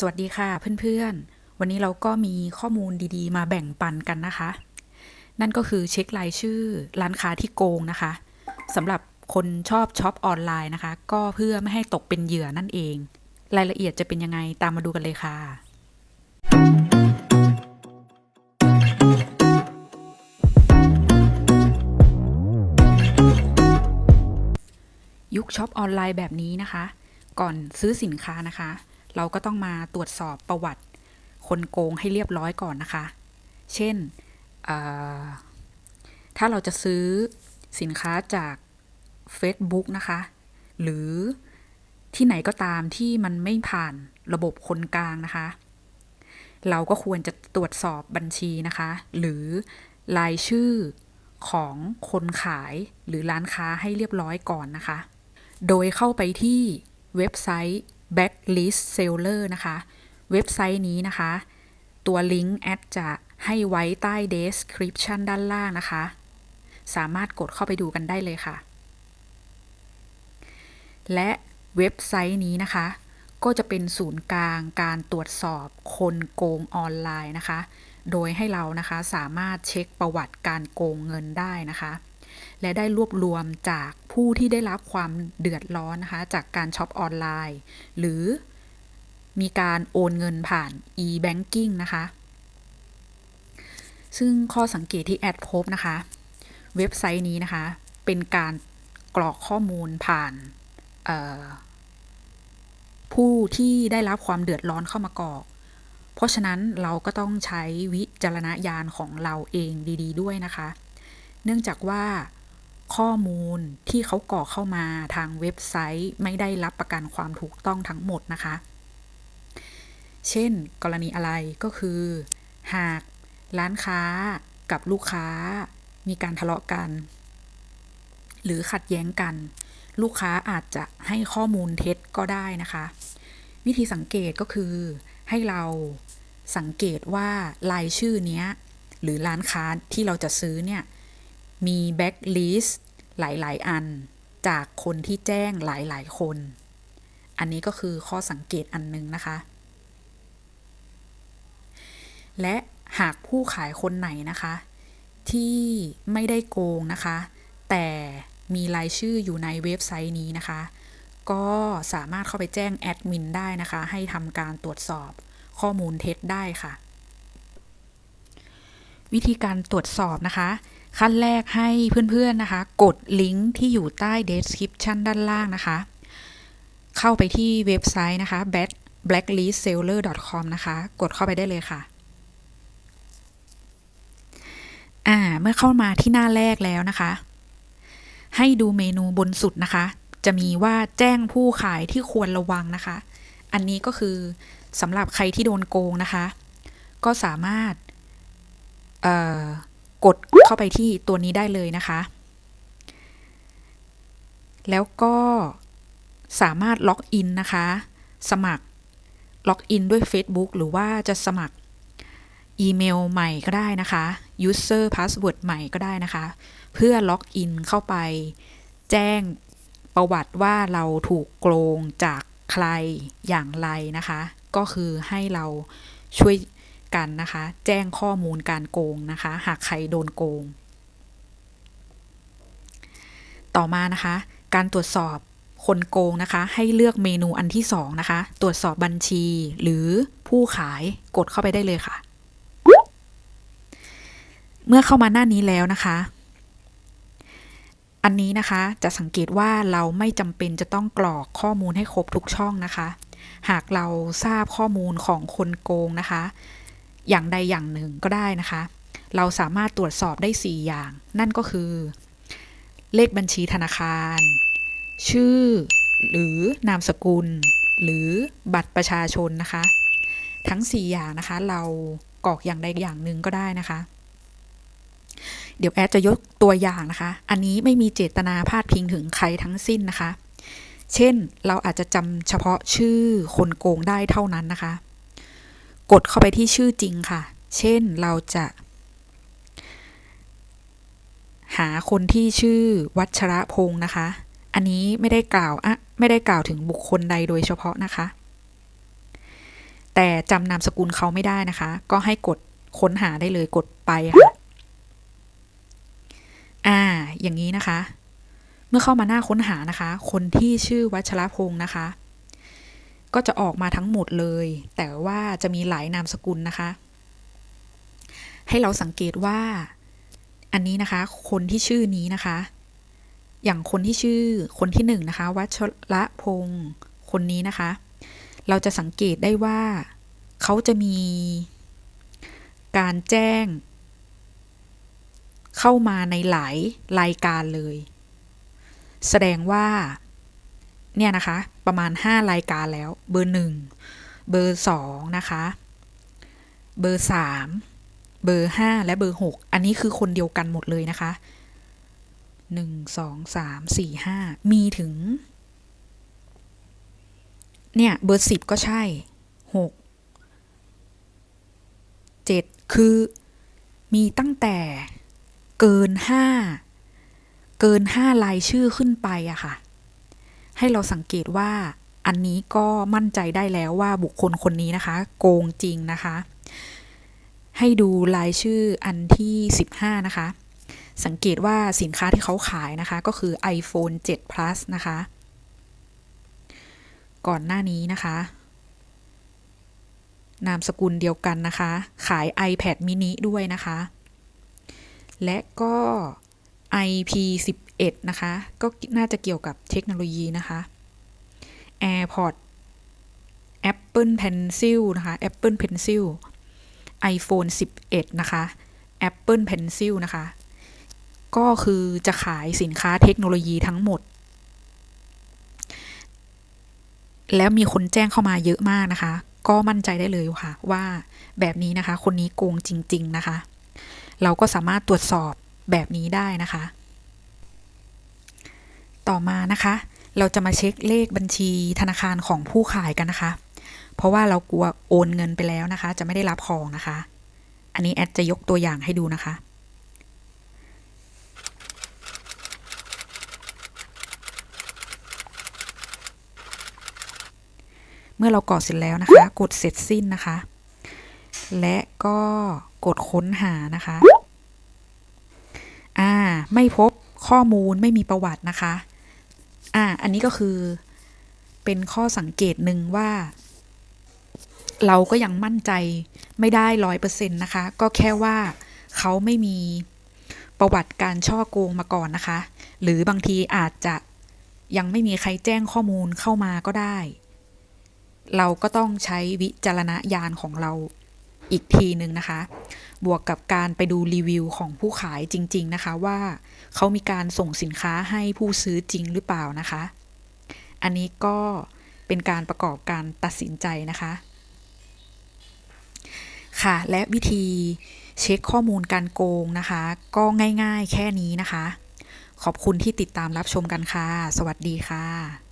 สวัสดีค่ะเพื่อนๆ วันนี้เราก็มีข้อมูลดีๆ มาแบ่งปันกันนะคะ นั่นก็คือเช็ครายชื่อร้านค้าที่โกงนะคะสำหรับคนชอบช็อปออนไลน์นะคะ ก็เพื่อไม่ให้ตกเป็นเหยื่อนั่นเอง รายละเอียดจะเป็นยังไงตามมาดูกันเลยค่ะ ยุคช็อปออนไลน์แบบนี้นะคะ ก่อนซื้อสินค้านะคะ เราก็ต้องมาตรวจสอบประวัติ คนโกงให้เรียบร้อยก่อนนะคะ เช่น ถ้าเราจะซื้อสินค้าจาก Facebook นะคะ หรือที่ไหนก็ตามที่มันไม่ผ่านระบบคนกลางนะคะ เราก็ควรจะตรวจสอบบัญชีนะคะ หรือรายชื่อของคนขายหรือร้านค้าให้เรียบร้อยก่อนนะคะ โดยเข้าไปที่เว็บไซต์ Backlist Seller นะคะ เว็บไซต์นี้นะคะ ตัวลิงก์แอดจะให้ไว้ใต้ description ด้านล่างนะคะ สามารถกดเข้าไปดูกันได้เลยค่ะ และเว็บไซต์นี้นะคะ ก็จะเป็นศูนย์กลางการตรวจสอบคนโกงออนไลน์นะคะ โดยให้เรานะคะสามารถเช็คประวัติการโกงเงินได้นะคะ และได้รวบรวมจากผู้ที่ได้รับความเดือดร้อนนะคะ จากการช็อปออนไลน์ หรือมีการโอนเงินผ่าน e-banking นะคะ ซึ่งข้อสังเกตที่แอดพบนะคะ เว็บไซต์นี้นะคะ เป็นการกรอกข้อมูลผ่านผู้ที่ได้รับความเดือดร้อนเข้ามากรอก เพราะฉะนั้นเราก็ต้องใช้วิจารณญาณของเราเองดี ๆด้วยนะคะ เนื่องจากว่าข้อมูลที่เขากรอเข้ามาทางเว็บไซต์ไม่ได้รับประกันความถูกต้องทั้งหมดนะคะ เช่น กรณีอะไรก็คือ หากร้านค้ากับลูกค้ามีการทะเลาะกัน หรือขัดแย้งกัน ลูกค้าอาจจะให้ข้อมูลเท็จก็ได้นะคะ วิธีสังเกตก็คือให้เราสังเกตว่ารายชื่อเนี้ย หรือร้านค้าที่เราจะซื้อเนี่ย มีแบ็กลิสต์หลาย ๆ อัน จากคนที่แจ้งหลาย ๆ คน อันนี้ก็คือข้อสังเกตอันหนึงนะคะ และหากผู้ขายคนไหนนะคะ ที่ไม่ได้โกงนะคะ แต่มีรายชื่ออยู่ในเว็บไซต์นี้นะคะ ก็สามารถเข้าไปแจ้งแอดมินได้นะคะ ให้ทำการตรวจสอบข้อมูลเท็จได้ค่ะ วิธีการตรวจสอบนะคะ ขั้นแรกให้เพื่อนๆนะคะ กดลิงก์ที่อยู่ใต้ description ด้านล่างนะคะ เข้าไปที่เว็บไซต์นะคะ blacklistseller.com นะคะ กดเข้าไปได้เลยค่ะอ่าเมื่อเข้ามาที่หน้าแรกแล้วนะคะ ให้ดูเมนูบนสุดนะคะ จะมีว่าแจ้งผู้ขายที่ควรระวังนะคะ อันนี้ก็คือสำหรับใครที่โดนโกงนะคะ ก็สามารถเอ่อ กดเข้าไปที่ตัวนี้ได้เลยนะคะ แล้วก็สามารถล็อกอินนะคะ สมัครล็อกอินด้วย Facebook หรือว่าจะสมัครอีเมลใหม่ก็ได้นะคะ user password ใหม่ก็ได้นะคะ เพื่อล็อกอินเข้าไป แจ้งประวัติว่าเราถูกโกงจากใครอย่างไรนะคะ ก็คือให้เราช่วย กันนะคะ แจ้งข้อมูลการโกงนะคะ หากใครโดนโกง ต่อมานะคะ การตรวจสอบคนโกงนะคะ ให้เลือกเมนูอันที่สองนะคะ ตรวจสอบบัญชีหรือผู้ขายกดเข้าไปได้เลยค่ะ เมื่อเข้ามาหน้านี้แล้วนะคะ อันนี้นะคะจะสังเกตว่าเราไม่จำเป็นจะต้องกรอกข้อมูลให้ครบทุกช่องนะคะ หากเราทราบข้อมูลของคนโกงนะคะ อย่างใดอย่างหนึ่งก็ได้นะคะ เราสามารถตรวจสอบได้ 4 อย่าง นั่นก็คือ เลขบัญชีธนาคาร ชื่อ หรือนามสกุล หรือบัตรประชาชนนะคะ ทั้ง 4 อย่างนะคะ เรากรอกอย่างใดอย่างหนึ่งก็ได้นะคะ เดี๋ยวแอดจะยกตัวอย่างนะคะ อันนี้ไม่มีเจตนาพาดพิงถึงใครทั้งสิ้นนะคะ เช่น เราอาจจะจำเฉพาะชื่อคนโกงได้เท่านั้นนะคะ กดเข้าไปที่ชื่อจริงค่ะ เช่นเราจะ หาคนที่ชื่อวัชระพงศ์นะคะ อันนี้ไม่ได้กล่าวอะไม่ได้กล่าวถึงบุคคลใดโดยเฉพาะนะคะ แต่จำนามสกุลเขาไม่ได้นะคะ ก็ให้กดค้นหาได้เลยกดไปค่ะอ่า อย่างนี้นะคะ เมื่อเข้ามาหน้าค้นหานะคะ คนที่ชื่อวัชรพงศ์นะคะ ก็จะออกมาทั้งหมดเลย แต่ว่าจะมีหลายนามสกุลนะคะ ให้เราสังเกตว่า อันนี้นะคะ คนที่ชื่อนี้นะคะ อย่างคนที่ชื่อคนที่หนึ่งนะคะ วัชระพงศ์คนนี้นะคะ เราจะสังเกตได้ว่าเขาจะมีการแจ้ง เข้ามาในหลายรายการเลย แสดงว่า เนี่ยนะคะ ประมาณ 5 รายการแล้ว เบอร์ 1 เบอร์ 2 นะคะ เบอร์ 3 เบอร์ 5 และเบอร์ 6 อันนี้คือคนเดียวกันหมดเลยนะคะ 1 2 3 4 5 มีถึง เนี่ย เบอร์ 10 ก็ใช่ 6 7 คือมีตั้งแต่เกิน 5 เกิน 5 รายชื่อขึ้นไปอะค่ะ ให้เราสังเกตว่าอันนี้ก็มั่นใจได้แล้วว่าบุคคลคนนี้นะคะ โกงจริงนะคะ ให้ดูรายชื่ออันที่ 15 นะคะ สังเกตว่าสินค้าที่เขาขายนะคะ ก็คือ iPhone 7 Plus นะคะ ก่อนหน้านี้นะคะ นามสกุลเดียวกันนะคะ ขาย iPad mini ด้วยนะคะ และก็ 11 นะคะ ก็น่าจะเกี่ยวกับเทคโนโลยีนะคะ AirPod Apple Pencil นะคะ Apple Pencil iPhone 11 นะคะ Apple Pencil นะคะ ก็คือจะขายสินค้าเทคโนโลยีทั้งหมด แล้วมีคนแจ้งเข้ามาเยอะมากนะคะ ก็มั่นใจได้เลยค่ะ ว่าแบบนี้นะคะ คนนี้โกงจริง ๆ นะคะ เราก็สามารถตรวจสอบแบบนี้ได้นะคะ ต่อมานะคะ เราจะมาเช็คเลขบัญชีธนาคารของผู้ขายกันนะคะ เพราะว่าเรากลัวโอนเงินไปแล้วนะคะ จะไม่ได้รับของนะคะ อันนี้แอดจะยกตัวอย่างให้ดูนะคะเมื่อเรากรอกเสร็จแล้วนะคะ กดเสร็จสิ้นนะคะ และก็กดค้นหานะคะ อ่า ไม่พบข้อมูลไม่มีประวัตินะคะ อ่า อันนี้ก็คือเป็นข้อสังเกตหนึ่งว่า เราก็ยังมั่นใจไม่ได้ร้อยเปอร์เซ็นต์นะคะ ก็แค่ว่าเขาไม่มีประวัติการช่อโกงมาก่อนนะคะ หรือบางทีอาจจะยังไม่มีใครแจ้งข้อมูลเข้ามาก็ได้ เราก็ต้องใช้วิจารณญาณของเรา อีกทีหนึ่งนะคะ บวกกับการไปดูรีวิวของผู้ขายจริง ๆ นะคะว่าเขามีการส่งสินค้าให้ผู้ซื้อจริงหรือเปล่านะคะ อันนี้ก็เป็นการประกอบการตัดสินใจนะคะ ค่ะ และวิธีเช็คข้อมูลการโกงนะคะ ก็ง่ายๆแค่นี้นะคะ ขอบคุณที่ติดตามรับชมกันค่ะ สวัสดีค่ะ